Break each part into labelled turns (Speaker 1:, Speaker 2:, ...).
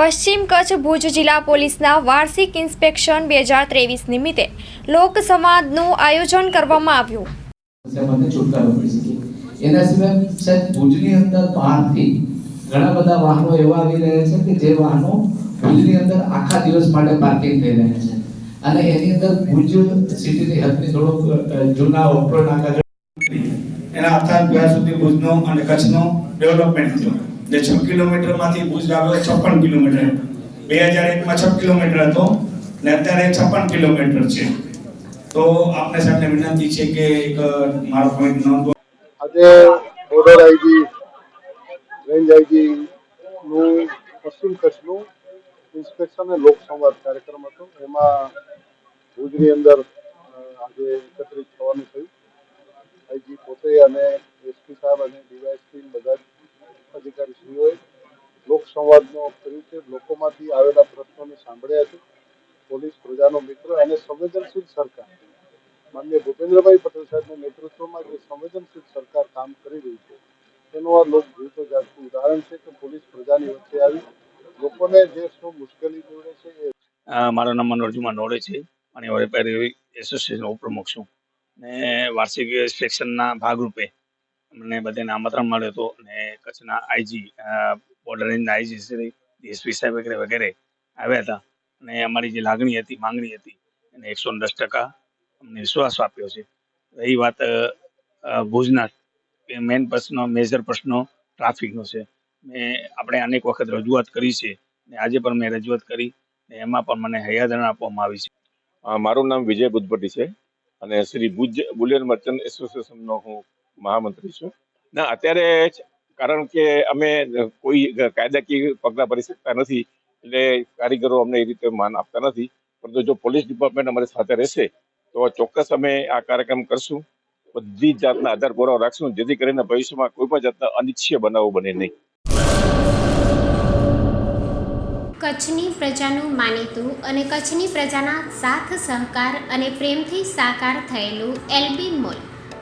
Speaker 1: પશ્ચિમ કચ્છ ભુજ જિલ્લા પોલીસના વાર્ષિક ઇન્સ્પેક્શન બે હજાર ત્રેવીસ નિમિત્તે લોકસંવાદનું આયોજન કરવામાં આવ્યું.
Speaker 2: એના સિવાય સાહેબ, ભુજની અંદર બહારથી ઘણા બધા વાહનો એવા આવી રહ્યા છે કે જે વાહનો ભુજની અંદર આખા દિવસ માટે પાર્કિંગ થઈ રહ્યા છે. અને એની અંદર ભુજ સિટીની હદની થોડોક જૂના ઓપરો નાકા
Speaker 3: એના આખા ગયા સુધી ભુજનો અને કચ્છનો ડેવલપમેન્ટ થયો. જે છ કિલોમીટરમાંથી ભુજ આવ્યો છપ્પન કિલોમીટર. બે હજાર એકમાં છ કિલોમીટર હતો ને અત્યારે છપ્પન કિલોમીટર છે. તો આપને સાથે વિનંતી છે કે એક મારો પોઈન્ટ નોંધો
Speaker 4: આજે બોર્ડર આઈજી, રેન્જ આઈજી નું પશ્ચિમ કચ્છનું ઇન્સ્પેક્શન અને લોકસંવાદ કાર્યક્રમ હતો. એમાં ભુજની અંદર આજે એકત્રિત થવાનું થયું. આઈજી પોતે અને એસપી સાહેબ અને ડીવાયએસપી બધા અધિકારીશ્રીઓએ લોકસંવાદનો કર્યું છે લોકોમાંથી આવેલા પ્રશ્નોને સાંભળ્યા છે. પોલીસ, પ્રજાનો મિત્ર અને સંવેદનશીલ સરકાર. માન્ય ભૂપેન્દ્રભાઈ પટેલ સાહેબના નેતૃત્વમાં જે સંવેદનશીલ સરકાર કામ કરી રહી છે, તેનું આ લોક જીવતો જાગતું ઉદાહરણ છે કે પોલીસ પ્રજાની વચ્ચે આવી લોકોને જે શું મુશ્કેલી જોડે છે એ
Speaker 5: મારા નામ મનોહર જુમા નોડે છે અને વરેપારી એસોસિએશન ઉપપ્રમુખ છું. ને વાર્ષિક ઇન્સ્પેક્શનના ભાગરૂપે અમને બધાને આમંત્રણ મળ્યું હતું અને કચ્છના આઈજી બોર્ડર રેન્જના આઈજી શ્રી ડીએસપી સાહેબ વગેરે વગેરે આવ્યા હતા અને અમારી જે લાગણી હતી, માંગણી હતી, એને એકસો દસ ટકા અમને વિશ્વાસ આપ્યો છે. રહી વાત ભુજના મેઇન પ્રશ્નો મેજર પ્રશ્નો ટ્રાફિકનો છે. મેં આપણે અનેક વખત રજૂઆત કરી છે ને આજે પણ મેં રજૂઆત કરી ને એમાં પણ મને હૈયાદરણ આપવામાં આવી છે.
Speaker 6: મારું નામ વિજય બુદ્ધપટ્ટી છે અને શ્રી ભુજ બુલિયન મર્ચન્ટ એસોસિએશનનો હું મહામંત્રી છું. ના, અત્યારે કારણ કે અમે કોઈ કાયદાકીય પગલાં ભરી શકતા નથી, એટલે કારીગરો અમને એ રીતે માન આપતા નથી. પરંતુ જો પોલીસ ડિપાર્ટમેન્ટ અમારી સાથે રહેશે, તો ચોક્કસ અમે આ કાર્યક્રમ કરશું. બધી જાતના આધાર પુરાવા રાખશું, જેથી કરીને ભવિષ્યમાં કોઈ પણ જાતના અનિચ્છીય બનાવો બને નહીં.
Speaker 7: કચ્છની પ્રજાનું માનીતું અને કચ્છની પ્રજાના સાથ સહકાર અને પ્રેમથી સાકાર થયેલું એલબી મોલ.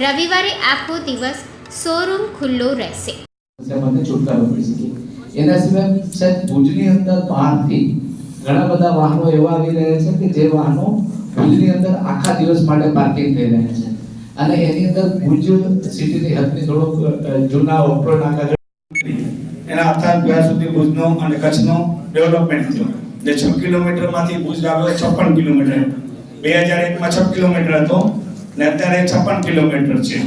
Speaker 7: રવિવારે આખો દિવસ શોરૂમ ખુલ્લો રહેશે.
Speaker 2: છુટકારો મળી શકે. એના સિવાય સાહેબ ભુજની અંદર બહારથી ઘણા બધા વાહનો એવા આવી રહ્યા છે કે જે વાહનો ભુજની અંદર આખા દિવસ માટે પાર્કિંગ થઈ રહ્યા છે. અને એની અંદર ભુજ સિટીની હદની થોડોક જૂના ઓપરો નાકા
Speaker 3: એના અર્થાત ગયા સુધી ભુજનો અને કચ્છનો ડેવલપમેન્ટ થયો. જે છ કિલોમીટરમાંથી ભુજ આવ્યો છપ્પન કિલોમીટર. બે હજાર એકમાં છ કિલોમીટર હતો. ને અત્યારે છપ્પન કિલોમીટર છે.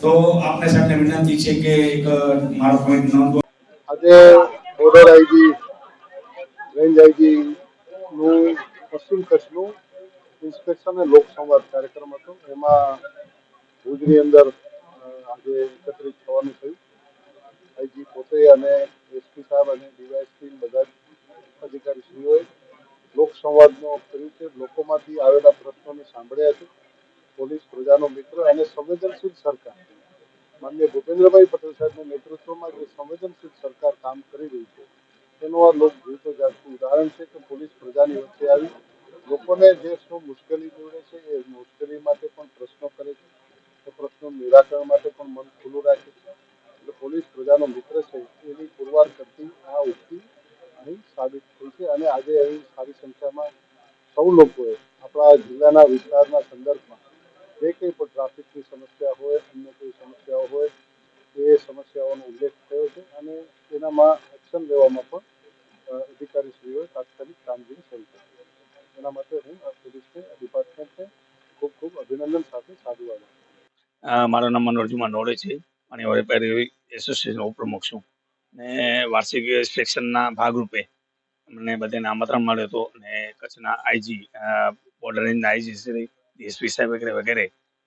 Speaker 3: તો આપને સાહેબને વિનંતી છે કે એક મારો પોઈન્ટ નોંધો.
Speaker 4: આજે બોર્ડર આઈજી રેન્જ આઈજી નું પશ્ચિમ કચ્છનું ઇન્સ્પેક્શન અને લોકસંવાદ કાર્યક્રમ હતો. એમાં ભુજની અંદર આજે એકત્રિત થવાનું થયું. આઈજી પોતે અને એસપી સાહેબ અને ડીવાયએસપી બધા જ અધિકારીશ્રીઓએ લોકસંવાદનો કર્યું છે. લોકોમાંથી આવેલા પ્રશ્નોને સાંભળ્યા છે પોલીસ પ્રજાનો મિત્ર અને સંવેદનશીલ સરકાર. માન્ય ભૂપેન્દ્રભાઈ પટેલ સાહેબના નેતૃત્વમાં જે સંવેદનશીલ સરકાર કામ કરી રહી છે, તેનું આ લોક જીવતો જાગતું ઉદાહરણ છે કે પોલીસ પ્રજાની વચ્ચે આવી, લોકોને જે શું મુશ્કેલી જોડે છે, એ મુશ્કેલી માટે પણ પ્રશ્નો કરે છે, એ પ્રશ્નો નિરાકરણ માટે પણ મન ખુલ્લું રાખે છે. એટલે પોલીસ પ્રજાનો મિત્ર છે, એની પુરવાર કરતી આ ઉક્તિ અહીં સાબિત થઈ છે અને આજે અહીં સારી સંખ્યામાં સૌ લોકોએ આપણા જિલ્લાના વિસ્તારના સંદર્ભમાં જે કંઈ પણ ટ્રાફિકની સમસ્યા હોય, અન્ય કોઈ સમસ્યાઓ હોય, એ સમસ્યાઓનો ઉલ્લેખ થયો છે અને એનામાં એક્શન લેવામાં પણ અધિકારીશ્રીઓએ તાત્કાલિક કામગીરી શરૂ કરી એના માટે હું પોલીસને ડિપાર્ટમેન્ટને ખૂબ ખૂબ અભિનંદન સાથે સાધુવાદ આપું
Speaker 5: મારું નામ મનોહર નોડે છે. અને વેપારી એસોસિએશન ઉપપ્રમુખ છું. ને વાર્ષિક ઇન્સ્પેક્શનના ભાગરૂપે અમને બધાને આમંત્રણ મળ્યું હતું. અને કચ્છના આઈજી બોર્ડર રેન્જના આઈજી શ્રી ડીએસપી સાહેબ વગેરે વગેરે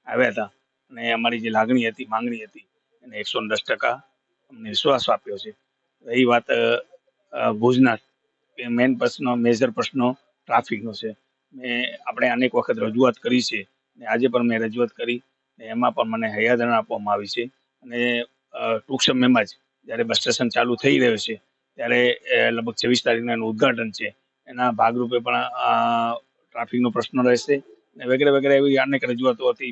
Speaker 5: આવ્યા હતા. અને અમારી જે લાગણી હતી, માંગણી હતી, એને એકસો દસ ટકા અમને વિશ્વાસ આપ્યો છે. રહી વાત ભુજના મેઇન પ્રશ્ન મેજર પ્રશ્નો ટ્રાફિકનો છે. મેં આપણે અનેક વખત રજૂઆત કરી છે. ને આજે પણ મેં રજૂઆત કરી. ને એમાં પણ મને હૈયાદરણ આપવામાં આવી છે. અને ટૂંક સમયમાં જ, જ્યારે બસ સ્ટેશન ચાલુ થઈ રહ્યું છે, ત્યારે લગભગ છવ્વીસ તારીખના એનું ઉદ્ઘાટન છે. એના ભાગરૂપે પણ ટ્રાફિકનો પ્રશ્ન રહેશે. વગેરે વગેરે એવી અનેક રજૂઆતો હતી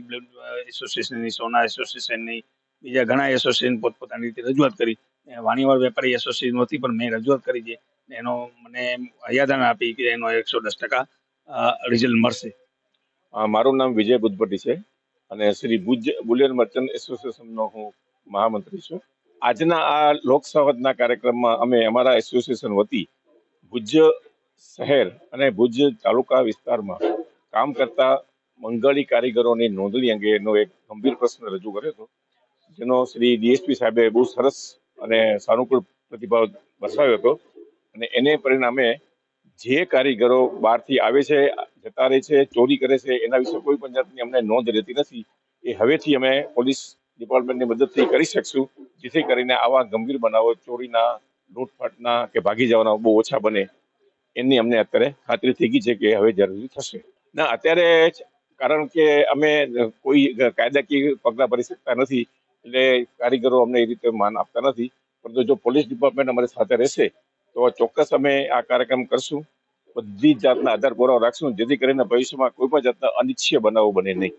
Speaker 5: એસોસિએશનની, સોના એસોસિએશનની, બીજા ઘણા એસોસિએશન પોતપોતાની રીતે રજૂઆત કરી. ને વાણીવાળ વેપારી એસોસિએશન હતી, પણ મેં રજૂઆત કરી છે. એનો મને હૈયાદરણ આપી કે એનો એકસો દસ ટકા રિઝલ્ટ મળશે.
Speaker 6: મારું નામ વિજય બુદ્ધપટ્ટી છે અને શ્રી ભુજ બુલિયન મર્ચન્ટ એસોસિએશનનો હું મહામંત્રી છું. આજના આ લોકસંવાદના કાર્યક્રમમાં અમે અમારા એસોસિએશન વતી ભુજ શહેર અને ભુજ તાલુકા વિસ્તારમાં કામ કરતા બંગાળી કારીગરોની નોંધણી અંગેનો એક ગંભીર પ્રશ્ન રજૂ કર્યો હતો. જેનો શ્રી ડીએસપી સાહેબે બહુ સરસ અને સાનુકૂળ પ્રતિભાવ દર્શાવ્યો હતો અને એને પરિણામે જે કારીગરો બહારથી આવે છે, જતા રહે છે, ચોરી કરે છે, એના વિશે કોઈ પણ જાતની અમને નોંધ રહેતી નથી, એ હવેથી અમે પોલીસ ડિપાર્ટમેન્ટની મદદથી કરી શકશું, જેથી કરીને આવા ગંભીર બનાવો ચોરીના, લૂંટફાટના કે ભાગી જવાના બહુ ઓછા બને, એની અમને અત્યારે ખાતરી થઈ ગઈ છે કે હવે જરૂરી થશે. ના, અત્યારે કારણ કે અમે કોઈ કાયદાકીય પગલાં ભરી શકતા નથી, એટલે કારીગરો અમને એ રીતે માન આપતા નથી. પરંતુ જો પોલીસ ડિપાર્ટમેન્ટ અમારી સાથે રહેશે, તો ચોક્કસ અમે આ કાર્યક્રમ કરશું. બધી જ જાતના આધાર પુરાવા રાખશું, જેથી કરીને ભવિષ્યમાં કોઈ પણ જાતના અનિચ્છીય બનાવો બને નહીં.